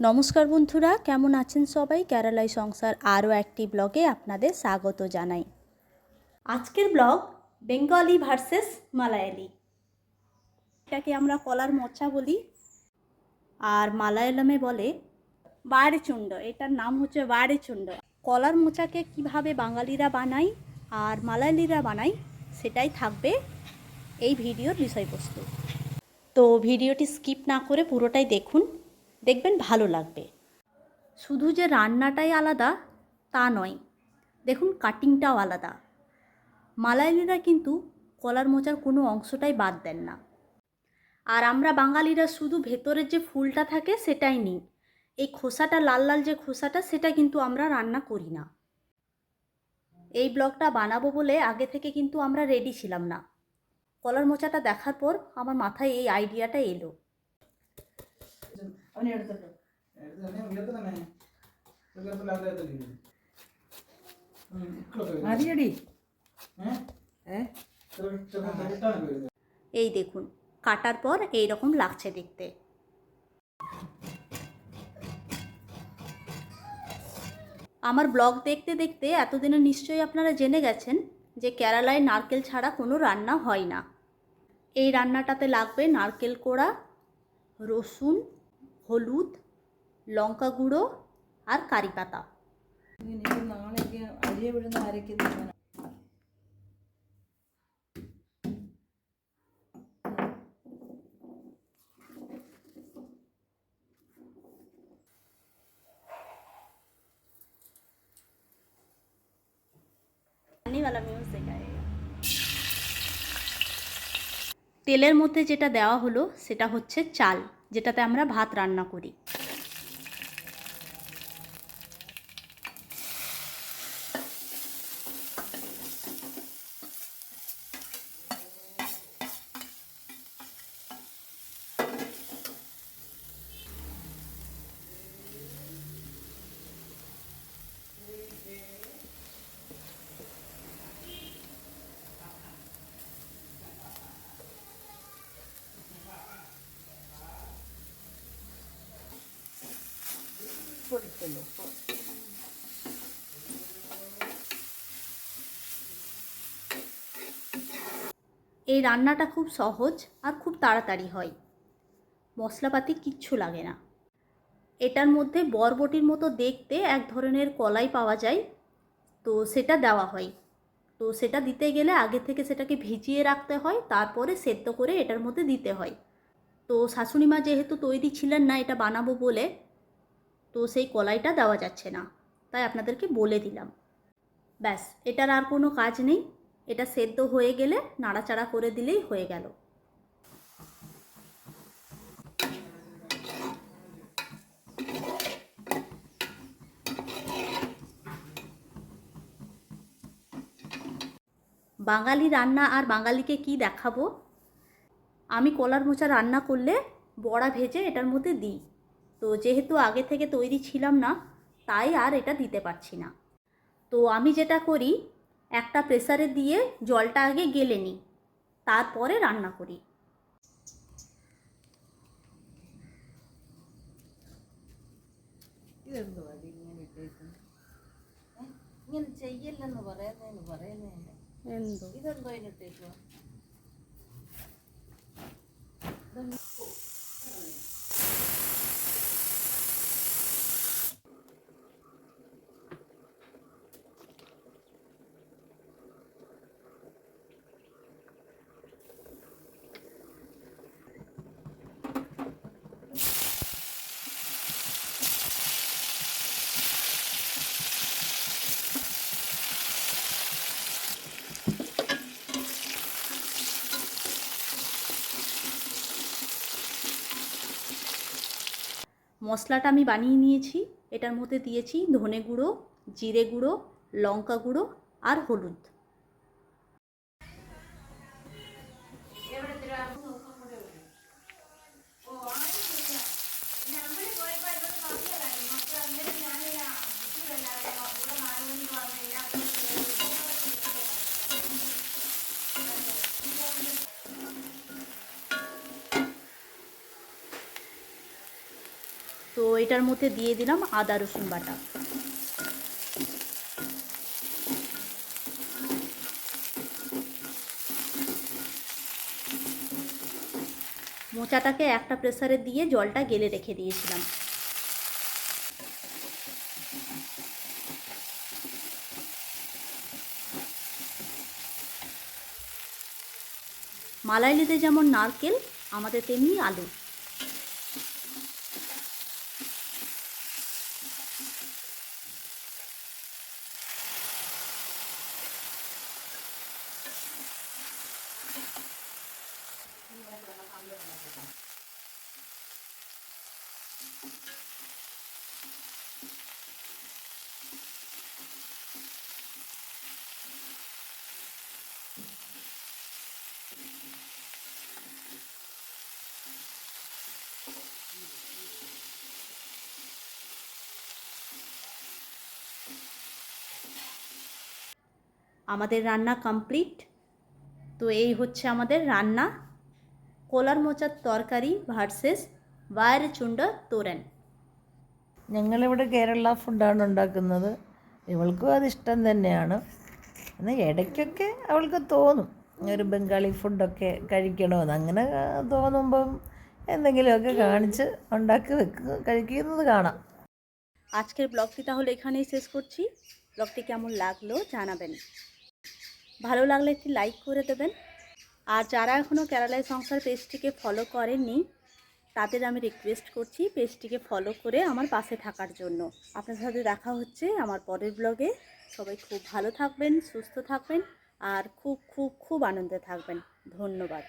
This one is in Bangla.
নমস্কার বন্ধুরা, কেমন আছেন সবাই? কেরালাই সংসার আরও একটি ব্লগে আপনাদের স্বাগত জানাই। আজকের ব্লগ বেঙ্গলি ভার্সেস মালায়ালি। এটাকে আমরা কলার মোচা বলি। আর মালায়ালামে বলে বাড়েচুন্ড। এটার নাম হচ্ছে বাড়েচুন্ড। কলার মোচাকে কীভাবে বাঙালিরা বানায় আর মালায়ালিরা বানায়, সেটাই থাকবে এই ভিডিওর বিষয়বস্তু। তো ভিডিওটি স্কিপ না করে পুরোটাই দেখুন। দেখবেন ভালো লাগবে। শুধু যে রান্নাটাই আলাদা, তা নয়, দেখুন কাটিংটাও আলাদা। মালায়ালিরা কিন্তু কলার মোচার কোনো অংশটাই বাদ দেন না। আর আমরা বাঙালিরা শুধু ভেতরের যে ফুলটা থাকে সেটাই নিই, এই খোসাটা, লাল লাল যে খোসাটা, সেটা কিন্তু আমরা রান্না করি না। এই ব্লগটা বানাবো বলে আগে থেকে কিন্তু আমরা রেডি ছিলাম না। কলার মোচাটা দেখার পর আমার মাথায় এই আইডিয়াটা এলো। എത്തില്ല ഇക്കളൊക്കെ മതിയടി ഏഹ് ഏ ചെറുപ്പം തട്ടാണ് വരുന്നത് এই দেখুন কাটার পর এই রকম লাগছে দেখতে আমার ব্লগ দেখতে দেখতে এতদিনে নিশ্চয়ই আপনারা জেনে গেছেন যে কেরালায় নারকেল ছাড়া কোনো রান্না হয় না এই রান্নাটাতে লাগবে নারকেল কোড়া রসুন হলুদ, লঙ্কা গুঁড়ো আর কারি পাতা। वाला म्यूजिक आएगा তেলের মধ্যে যেটা দেওয়া হলো, সেটা হচ্ছে চাল। যেটাতে আমরা ভাত রান্না করি। এই রান্নাটা খুব সহজ আর খুব তাড়াতাড়ি হয়। মশলাপাতি কিচ্ছু লাগে না। এটার মধ্যে বরবটির মতো দেখতে এক ধরনের কলাই পাওয়া যায়। তো সেটা দেওয়া হয়। তো সেটা দিতে গেলে আগে থেকে সেটাকে ভিজিয়ে রাখতে হয়, তারপরে সেদ্ধ করে এটার মধ্যে দিতে হয়। তো শাশুড়ি মা যেহেতু তৈরি ছিলেন না, এটা বানাবো বলে তো সেই কলাইটা দেওয়া যাচ্ছে না। তাই আপনাদেরকে বলে দিলাম। ব্যাস, এটার আর কোনো কাজ নেই। এটা সেদ্ধ হয়ে গেলে নাড়াচাড়া করে দিলেই হয়ে গেল। বাঙালি রান্না আর বাঙালিকে কি দেখাবো? আমি কলার মোচা রান্না করলে বড়া ভেজে এটার মধ্যে দিই। তো যেহেতু আগে থেকে তৈরি ছিলাম না তাই আর এটা দিতে পারছি না তো আমি যেটা করি একটা প্রেসারে দিয়ে জলটা আগে গেলে নিই তারপরে রান্না করি ഇതെന്ത് മതി ഇങ്ങനെ ഇട്ടേക്കുന്നു ഏ? ഇങ്ങനെ ചെയ്യല്ലെന്ന് പറയുന്നതിന് പറയുന്നതല്ലേ എന്തോ ഇതെന്തോ അതിനിട്ടേക്കുക মশলাটা আমি বানিয়ে নিয়েছি। এটার মধ্যে দিয়েছি ধনে গুঁড়ো, জিরে গুঁড়ো, লঙ্কা গুঁড়ো আর হলুদ। তো এটার মধ্যে দিয়ে দিলাম আদা, রসুন বাটা। মোচাটাকে একটা প্রেসারে দিয়ে জলটা গেলে রেখে দিয়েছিলাম। মালাইলিতে যেমন নারকেল, আমাদের তেমনি আলু। আমাদের রান্না কমপ্লিট তো এই হচ্ছে আমাদের রান্না। কোলার মোচার তরকারি ভার্সেস വയറിച്ചുണ്ട് തുരൻ ഞങ്ങളിവിടെ കേരള ഫുഡാണ് ഉണ്ടാക്കുന്നത്। ഇവൾക്കും അതിഷ്ടം തന്നെയാണ്। എന്നാൽ ഇടയ്ക്കൊക്കെ അവൾക്ക് തോന്നും ഒരു ബംഗാളി ഫുഡൊക്കെ കഴിക്കണമെന്ന്। അങ്ങനെ തോന്നുമ്പം എന്തെങ്കിലുമൊക്കെ കാണിച്ച് ഉണ്ടാക്കി വെക്കുക കഴിക്കുന്നത് കാണാം। আজকের ব্লগটি তাহলে এখানেই শেষ করছি। ব্লগটি কেমন লাগলো জানাবেন। ভালো লাগলে একটি লাইক করে দেবেন। আর যারা এখনও কেরালায় সংসার পেজটিকে ফলো করেননি, তাদের আমি রিকোয়েস্ট করছি পেজটিকে ফলো করে আমার পাশে থাকার জন্য। আপনার সাথে দেখা হচ্ছে আমার পরের ব্লগে সবাই খুব ভালো থাকবেন, সুস্থ থাকবেন, আর খুব খুব খুব আনন্দে থাকবেন। ধন্যবাদ।